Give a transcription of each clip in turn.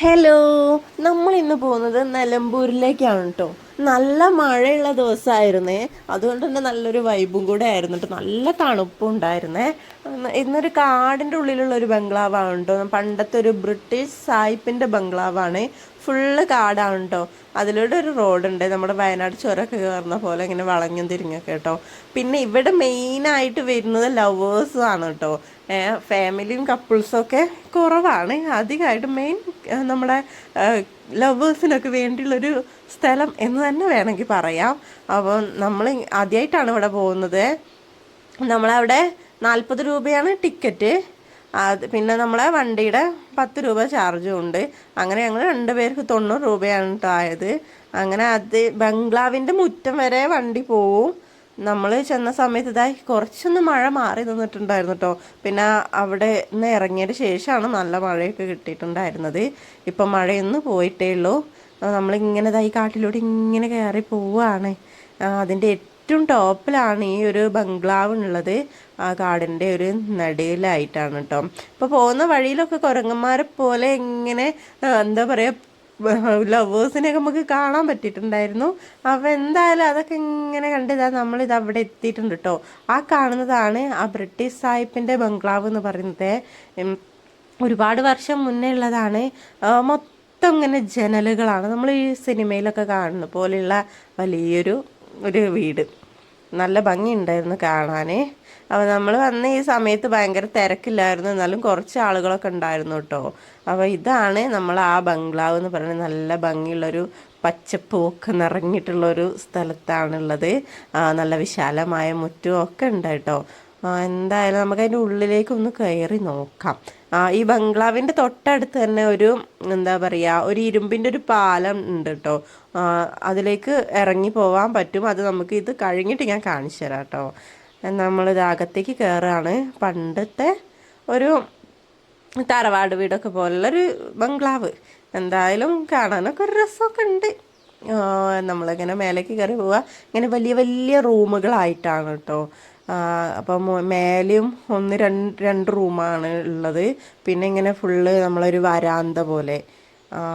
Hello നമ്മൾ ഇന്ന് പോകുന്നത് നിലമ്പൂരിലേക്കാണ് കേട്ടോ നല്ല മഴയുള്ള ദിവസമായിരുന്നേ അതുകൊണ്ട് തന്നെ നല്ലൊരു വൈബും കൂടെ ആയിരുന്നു കേട്ടോ നല്ല തണുപ്പും ഉണ്ടായിരുന്നേ. ഇന്ന് ഇന്നൊരു കാടിന്റെ ഉള്ളിലുള്ള ഒരു ബംഗ്ലാവാണ് കേട്ടോ പണ്ടത്തെ ഒരു ബ്രിട്ടീഷ് സായിപ്പിന്റെ ബംഗ്ലാവാണ്. ഫുള്ള് കാടാണ് കേട്ടോ അതിലൂടെ ഒരു റോഡുണ്ട് നമ്മുടെ വയനാട് ചുരമൊക്കെ കയറുന്ന പോലെ ഇങ്ങനെ വളഞ്ഞും തിരിഞ്ഞൊക്കെ കേട്ടോ പിന്നെ ഇവിടെ മെയിനായിട്ട് വരുന്നത് ലവേഴ്സും ആണ് കേട്ടോ ഫാമിലിയും കപ്പിൾസും ഒക്കെ കുറവാണ്. അധികമായിട്ട് മെയിൻ നമ്മുടെ ലവേഴ്സിനൊക്കെ വേണ്ടിയുള്ളൊരു സ്ഥലം എന്ന് തന്നെ വേണമെങ്കിൽ പറയാം. അപ്പോൾ നമ്മൾ ആദ്യമായിട്ടാണ് ഇവിടെ പോകുന്നത്. നമ്മളവിടെ നാൽപ്പത് രൂപയാണ് ടിക്കറ്റ്. അത് പിന്നെ നമ്മളെ വണ്ടിയുടെ പത്ത് രൂപ ചാർജും ഉണ്ട്. അങ്ങനെ ഞങ്ങൾ രണ്ട് പേർക്ക് തൊണ്ണൂറ് രൂപയാണ് ആയത് അങ്ങനെ അത് ബംഗ്ലാവിന്റെ മുറ്റം വരെ വണ്ടി പോവും. നമ്മൾ ചെന്ന സമയത്ത് ഇതായി കുറച്ചൊന്ന് മഴ മാറി നിന്നിട്ടുണ്ടായിരുന്നു കേട്ടോ പിന്നെ അവിടെ നിന്ന് ഇറങ്ങിയതിന് ശേഷമാണ് നല്ല മഴയൊക്കെ കിട്ടിയിട്ടുണ്ടായിരുന്നത്. ഇപ്പം മഴയൊന്നും പോയിട്ടേ ഉള്ളൂ. നമ്മളിങ്ങനെ ഈ കാട്ടിലൂടെ ഇങ്ങനെ കയറി പോവുകയാണ് അതിന്റെ ഏറ്റവും ടോപ്പിലാണ് ഈ ഒരു ബംഗ്ലാവ് ഉള്ളത് ആ കാടിന്റെ ഒരു നടുവിലായിട്ടാണ് കേട്ടോ അപ്പോൾ പോകുന്ന വഴിയിലൊക്കെ കുരങ്ങന്മാരെ പോലെ ഇങ്ങനെ എന്താ പറയുക ലവേഴ്സിനെയൊക്കെ നമുക്ക് കാണാൻ പറ്റിയിട്ടുണ്ടായിരുന്നു. അപ്പോൾ എന്തായാലും അതൊക്കെ ഇങ്ങനെ കണ്ടിതാ നമ്മളിത് അവിടെ എത്തിയിട്ടുണ്ട് കേട്ടോ ആ കാണുന്നതാണ് ആ ബ്രിട്ടീഷ് സാഹിബിന്റെ ബംഗ്ലാവ് എന്ന് പറയുന്നത്. ഒരുപാട് വർഷം മുന്നേ ഉള്ളതാണ്. മൊത്തം ഇങ്ങനെ ജനലുകളാണ്. നമ്മൾ ഈ സിനിമയിലൊക്കെ കാണുന്ന പോലെയുള്ള വലിയൊരു ഒരു വീട്. നല്ല ഭംഗിയുണ്ടായിരുന്നു കാണാൻ അപ്പോൾ നമ്മൾ വന്ന ഈ സമയത്ത് ഭയങ്കര തിരക്കില്ലായിരുന്നു. എന്നാലും കുറച്ച് ആളുകളൊക്കെ ഉണ്ടായിരുന്നു കേട്ടോ. അപ്പോൾ ഇതാണ് നമ്മൾ ആ ബംഗ്ലാവ് എന്ന് പറയുന്നത് നല്ല ഭംഗിയുള്ളൊരു പച്ചപ്പൂക്കെ നിറഞ്ഞിട്ടുള്ളൊരു സ്ഥലത്താണുള്ളത്. നല്ല വിശാലമായ മുറ്റും ഒക്കെ ഉണ്ട് കേട്ടോ. എന്തായാലും നമുക്ക് അതിന്റെ ഉള്ളിലേക്ക് ഒന്ന് കയറി നോക്കാം. ഈ ബംഗ്ലാവിന്റെ തൊട്ടടുത്ത് തന്നെ ഒരു എന്താ പറയുക ഒരു ഇരുമ്പിന്റെ ഒരു പാലം ഉണ്ട് കേട്ടോ അതിലേക്ക് ഇറങ്ങി പോകാൻ പറ്റും. അത് നമുക്ക് ഇത് കഴിഞ്ഞിട്ട് ഞാൻ കാണിച്ചു തരാം കേട്ടോ നമ്മളിത് അകത്തേക്ക് കയറുകയാണ് പണ്ടത്തെ ഒരു തറവാട് വീടൊക്കെ പോലുള്ളൊരു ബംഗ്ലാവ്. എന്തായാലും കാണാനൊക്കെ ഒരു രസമൊക്കെ ഉണ്ട്. നമ്മളിങ്ങനെ മേലേക്ക് കയറി പോവുക ഇങ്ങനെ വലിയ വലിയ റൂമുകളായിട്ടാണ് കേട്ടോ അപ്പം മേലെയും ഒന്ന് രണ്ട് രണ്ട് റൂമാണ് ഉള്ളത്. പിന്നെ ഇങ്ങനെ ഫുള്ള് നമ്മളൊരു വരാന്ത പോലെ.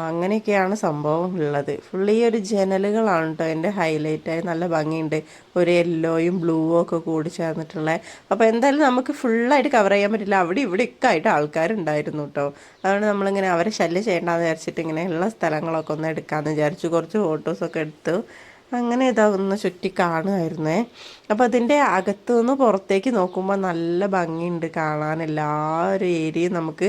അങ്ങനെയൊക്കെയാണ് സംഭവം ഉള്ളത്. ഫുള്ള് ഈ ഒരു ജനലുകളാണ് കേട്ടോ എന്റെ ഹൈലൈറ്റായി നല്ല ഭംഗിയുണ്ട്. ഒരു യെല്ലോയും ബ്ലൂവും ഒക്കെ കൂടി ചേർന്നിട്ടുള്ളത് അപ്പോൾ എന്തായാലും നമുക്ക് ഫുള്ളായിട്ട് കവർ ചെയ്യാൻ പറ്റില്ല. അവിടെ ഇവിടെ ഒക്കെ ആയിട്ട് ആൾക്കാരുണ്ടായിരുന്നു കേട്ടോ അതുകൊണ്ട് നമ്മളിങ്ങനെ അവരെ ശല്യം ചെയ്യേണ്ടെന്ന് വിചാരിച്ചിട്ട് ഇങ്ങനെ ഉള്ള സ്ഥലങ്ങളൊക്കെ ഒന്ന് എടുക്കാമെന്ന് വിചാരിച്ചു. കുറച്ച് ഫോട്ടോസൊക്കെ എടുത്തു. അങ്ങനെ ഇതാ ഒന്ന് ചുറ്റി കാണുമായിരുന്നേ അപ്പോൾ അതിന്റെ അകത്തു നിന്ന് പുറത്തേക്ക് നോക്കുമ്പോൾ നല്ല ഭംഗിയുണ്ട് കാണാൻ. എല്ലാ ഒരു ഏരിയയും നമുക്ക്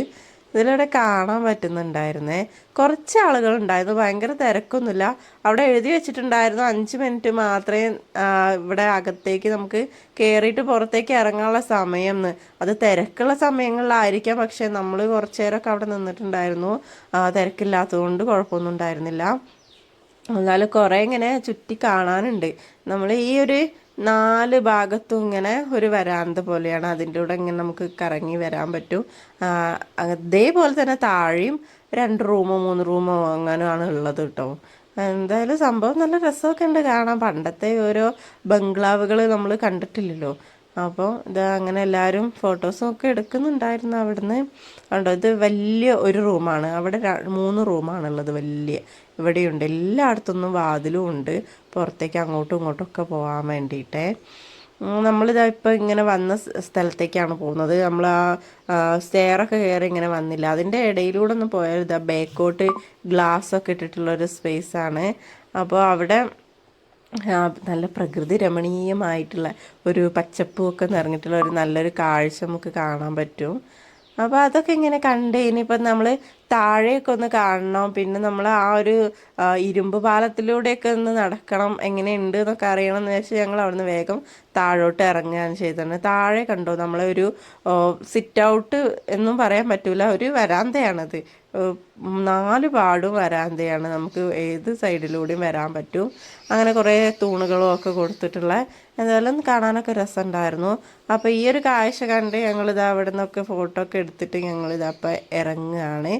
ഇതിലൂടെ കാണാൻ പറ്റുന്നുണ്ടായിരുന്നേ. കുറച്ച് ആളുകൾ ഉണ്ടായിരുന്നു ഭയങ്കര തിരക്കൊന്നുമില്ല. അവിടെ എഴുതി വെച്ചിട്ടുണ്ടായിരുന്നു. അഞ്ച് മിനിറ്റ് മാത്രമേ ഇവിടെ അകത്തേക്ക് നമുക്ക് കയറിയിട്ട് പുറത്തേക്ക് ഇറങ്ങാനുള്ള സമയം എന്ന് അത് തിരക്കുള്ള സമയങ്ങളിലായിരിക്കാം. പക്ഷേ നമ്മൾ കുറച്ചു നേരമൊക്കെ അവിടെ നിന്നിട്ടുണ്ടായിരുന്നു. തിരക്കില്ലാത്തതുകൊണ്ട് കുഴപ്പമൊന്നും ഉണ്ടായിരുന്നില്ല. എന്നാലും കുറേ ഇങ്ങനെ ചുറ്റി കാണാനുണ്ട്. നമ്മൾ ഈ ഒരു നാല് ഭാഗത്തും ഇങ്ങനെ ഒരു വരാന്ത പോലെയാണ് അതിന്റെ കൂടെ ഇങ്ങനെ നമുക്ക് കറങ്ങി വരാൻ പറ്റും. അതേപോലെ തന്നെ താഴെയും രണ്ട് റൂമോ മൂന്ന് റൂമോ അങ്ങനെയാണ് ഉള്ളത് കേട്ടോ. എന്തായാലും സംഭവം നല്ല രസമൊക്കെ ഉണ്ട് കാണാൻ. പണ്ടത്തെ ഓരോ ബംഗ്ലാവുകൾ നമ്മൾ കണ്ടിട്ടില്ലല്ലോ. അപ്പോൾ ഇത് അങ്ങനെ എല്ലാവരും ഫോട്ടോസും ഒക്കെ എടുക്കുന്നുണ്ടായിരുന്നു അവിടുന്ന്. കണ്ടോ ഇത് വലിയ ഒരു റൂമാണ് അവിടെ മൂന്ന് റൂമാണുള്ളത് വലിയ. ഇവിടെയുണ്ട്. എല്ലായിടത്തുനിന്നും വാതിലും ഉണ്ട്. പുറത്തേക്ക് അങ്ങോട്ടും ഇങ്ങോട്ടും ഒക്കെ പോകാൻ വേണ്ടിയിട്ടേ. നമ്മളിതാ ഇപ്പോൾ ഇങ്ങനെ വന്ന സ്ഥലത്തേക്കാണ് പോകുന്നത്. നമ്മൾ ആ സ്റ്റെയറൊക്കെ കയറി ഇങ്ങനെ വന്നില്ല. അതിന്റെ ഇടയിലൂടെ ഒന്ന് പോയാൽ ഇതാ ബേക്കോട്ട് ഗ്ലാസ് ഒക്കെ ഇട്ടിട്ടുള്ളൊരു സ്പേസാണ് അപ്പോൾ അവിടെ നല്ല പ്രകൃതി രമണീയമായിട്ടുള്ള ഒരു പച്ചപ്പുമൊക്കെ നിറഞ്ഞിട്ടുള്ള ഒരു നല്ലൊരു കാഴ്ച നമുക്ക് കാണാൻ പറ്റും. അപ്പോൾ അതൊക്കെ ഇങ്ങനെ കണ്ട് ഇനിയിപ്പം നമ്മൾ താഴെയൊക്കെ ഒന്ന് കാണണം. പിന്നെ നമ്മൾ ആ ഒരു ഇരുമ്പ് പാലത്തിലൂടെയൊക്കെ ഒന്ന് നടക്കണം. എങ്ങനെയുണ്ട് എന്നൊക്കെ അറിയണം എന്ന് വെച്ചാൽ ഞങ്ങൾ അവിടുന്ന് വേഗം താഴോട്ട് ഇറങ്ങുകയാണ് ചെയ്തത്. താഴെ കണ്ടോ? നമ്മളെ ഒരു സിറ്റ് ഔട്ട് എന്നും പറയാൻ പറ്റൂല. ഒരു വരാന്തയാണത്. നാല് പാടും വരാന്തയാണ്. നമുക്ക് ഏത് സൈഡിലൂടെയും വരാൻ പറ്റും. അങ്ങനെ കുറേ തൂണുകളും ഒക്കെ കൊടുത്തിട്ടുള്ള എന്തായാലും കാണാനൊക്കെ രസമുണ്ടായിരുന്നു. അപ്പോൾ ഈ ഒരു കാഴ്ച കണ്ട് ഞങ്ങളിത് അവിടെ നിന്നൊക്കെ ഫോട്ടോ ഒക്കെ എടുത്തിട്ട് ഞങ്ങളിത് അപ്പോൾ ഇറങ്ങുകയാണ്.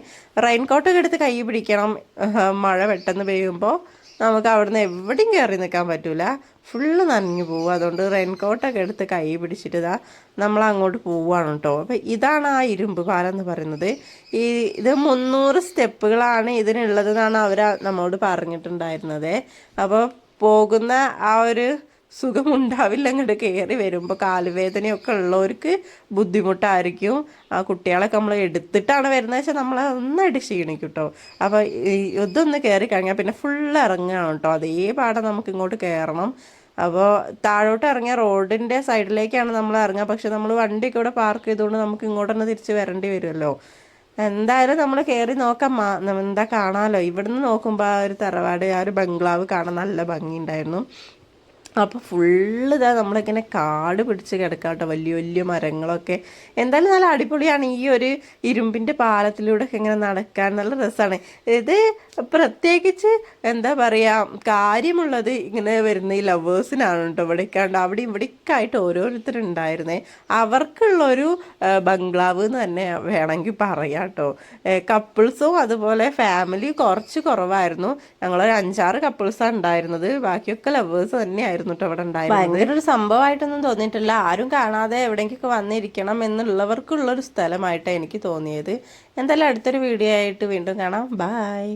റെയിൻ കോട്ടൊക്കെ എടുത്ത് കൈ പിടിക്കണം. മഴ പെട്ടെന്ന് പെയ്യുമ്പോൾ നമുക്ക് അവിടുന്ന് എവിടെയും കയറി നിൽക്കാൻ പറ്റില്ല ഫുള്ള് നനഞ്ഞു പോകും അതുകൊണ്ട് റെയിൻകോട്ടൊക്കെ എടുത്ത് കൈ പിടിച്ചിട്ട് നമ്മൾ അങ്ങോട്ട് പോവുകയാണ് കേട്ടോ അപ്പം ഇതാണ് ആ ഇരുമ്പ് പാലം എന്ന് പറയുന്നത്. ഈ ഇത് മുന്നൂറ് സ്റ്റെപ്പുകളാണ് ഇതിനുള്ളതെന്നാണ് അവർ നമ്മളോട് പറഞ്ഞിട്ടുണ്ടായിരുന്നത്. അപ്പോൾ പോകുന്ന ആ ഒരു സുഖമുണ്ടാവില്ല അങ്ങോട്ട് കയറി വരുമ്പോൾ കാലുവേദനയൊക്കെ ഉള്ളവർക്ക് ബുദ്ധിമുട്ടായിരിക്കും. ആ കുട്ടികളൊക്കെ നമ്മൾ എടുത്തിട്ടാണ് വരുന്നത്. വെച്ചാൽ നമ്മളെ ഒന്നായിട്ട് ക്ഷീണിക്കും കേട്ടോ അപ്പോൾ ഇതൊന്ന് കയറി കഴിഞ്ഞാൽ പിന്നെ ഫുള്ള് ഇറങ്ങുകയാണ് കേട്ടോ അതേ പാടം നമുക്ക് ഇങ്ങോട്ട് കയറണം അപ്പോൾ താഴോട്ട് ഇറങ്ങിയ റോഡിന്റെ സൈഡിലേക്കാണ് നമ്മൾ ഇറങ്ങുക. പക്ഷെ നമ്മൾ വണ്ടിയൊക്കെ ഇവിടെ പാർക്ക് ചെയ്തുകൊണ്ട് നമുക്ക് ഇങ്ങോട്ട് തന്നെ തിരിച്ച് വരേണ്ടി വരുമല്ലോ എന്തായാലും നമ്മൾ കയറി നോക്കാം. എന്താ കാണാമല്ലോ ഇവിടുന്ന് നോക്കുമ്പോൾ ആ ഒരു തറവാട് ആ ഒരു ബംഗ്ലാവ് കാണാൻ നല്ല ഭംഗിയുണ്ടായിരുന്നു. അപ്പോൾ ഫുള്ള് ഇതാ നമ്മളിങ്ങനെ കാട് പിടിച്ച് കിടക്കാം കേട്ടോ വലിയ വലിയ മരങ്ങളൊക്കെ. എന്തായാലും നല്ല അടിപൊളിയാണ് ഈ ഒരു ഇരുമ്പിന്റെ പാലത്തിലൂടെ ഒക്കെ ഇങ്ങനെ നടക്കാൻ നല്ല രസമാണ് ഇത് പ്രത്യേകിച്ച് എന്താ പറയുക കാര്യമുള്ളത് ഇങ്ങനെ വരുന്ന ഈ ലവേഴ്സിനാണ് കേട്ടോ ഇവിടേക്കാണ്ട് അവിടെ ഇവിടേക്കായിട്ട് ഓരോരുത്തരുണ്ടായിരുന്നേ. അവർക്കുള്ളൊരു ബംഗ്ലാവ് എന്ന് തന്നെ വേണമെങ്കിൽ പറയാം കേട്ടോ. കപ്പിൾസും അതുപോലെ ഫാമിലി കുറച്ച് കുറവായിരുന്നു. ഞങ്ങളൊരു അഞ്ചാറ് കപ്പിൾസാണ് ഉണ്ടായിരുന്നത്. ബാക്കിയൊക്കെ ലവേഴ്സ് തന്നെയായിരുന്നു. കേട്ടോ അവിടെ ഭയങ്കര ഒരു സംഭവമായിട്ടൊന്നും തോന്നിയിട്ടില്ല. ആരും കാണാതെ എവിടേക്കൊക്കെ വന്നിരിക്കണം എന്നുള്ളവർക്കുള്ളൊരു സ്ഥലമായിട്ടാണ് എനിക്ക് തോന്നിയത്. എന്തായാലും അടുത്തൊരു വീഡിയോ ആയിട്ട് വീണ്ടും കാണാം. ബായ്